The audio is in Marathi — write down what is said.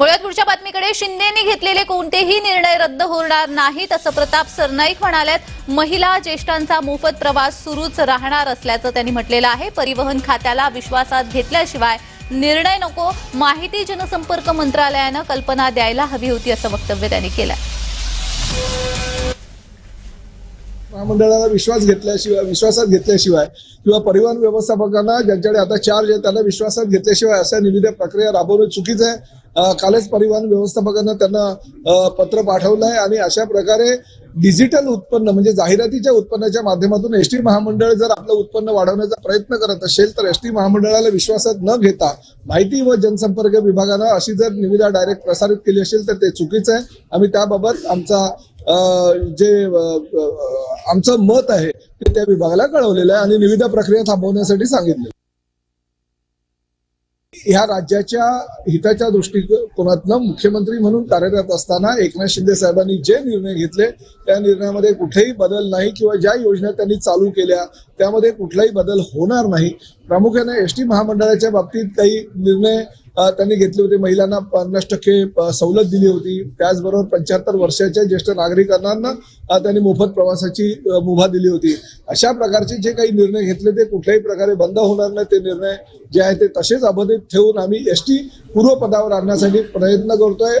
वळूयात पुढच्या बातमीकडे शिंदेनी घेतलेले कोणतेही निर्णय रद्द होणार नाहीत असं प्रताप सरनाईक म्हणाल्यात महिला ज्येष्ठांचा मोफत प्रवास सुरूच राहणार असल्याचं त्यांनी म्हटलेलं आहे. परिवहन खात्याला विश्वासात घेतल्याशिवाय निर्णय नको माहिती जनसंपर्क मंत्रालयानं कल्पना द्यायला हवी होती असं वक्तव्य त्यांनी केलं महामंडळाला विश्वास घेतल्याशिवाय विश्वासात घेतल्याशिवाय किंवा परिवहन व्यवस्थापकांना ज्यांच्याकडे आता चार्ज आहे त्यांना विश्वासात घेतल्याशिवाय अशा निविदा प्रक्रिया राबवणं चुकीचं आहे. कालच परिवहन व्यवस्थापकांना त्यांना पत्र पाठवलं आहे आणि अशा प्रकारे डिजिटल उत्पन्न म्हणजे जाहिरातीच्या उत्पन्नाच्या माध्यमातून एस टी महामंडळ जर आपलं उत्पन्न वाढवण्याचा प्रयत्न करत असेल तर एस टी महामंडळाला विश्वासात न घेता माहिती व जनसंपर्क विभागानं अशी जर निविदा डायरेक्ट प्रसारित केली असेल तर ते चुकीचं आहे. आम्ही त्याबाबत आमचा जे आमचं मत आहे ते त्या विभागाला कळवलेलं आहे आणि निविदा प्रक्रिया थांबवण्यासाठी सांगितलं ह्या राज्याच्या हिताच्या दृष्टिकोनातनं मुख्यमंत्री म्हणून कार्यरत असताना एकनाथ शिंदे साहेबांनी जे निर्णय घेतले त्या निर्णयामध्ये कुठेही बदल नाही किंवा ज्या योजना त्यांनी चालू केल्या त्यामध्ये कुठलाही बदल होणार नाही. प्रामुख्याने एस टी महामंडळाच्या बाबतीत काही निर्णय त्यांनी घेतले होते. महिलांना पन्नास टक्के सवलत दिली होती. त्याचबरोबर पंच्याहत्तर वर्षाच्या ज्येष्ठ नागरिकांना त्यांनी मोफत प्रवासाची मुभा दिली होती. अशा प्रकारचे जे काही निर्णय घेतले ते कुठल्याही प्रकारे बंद होणार नाही. ते निर्णय जे आहे ते तसेच अबाधित ठेवून आम्ही एस टी पूर्वपदावर आणण्यासाठी प्रयत्न करतोय.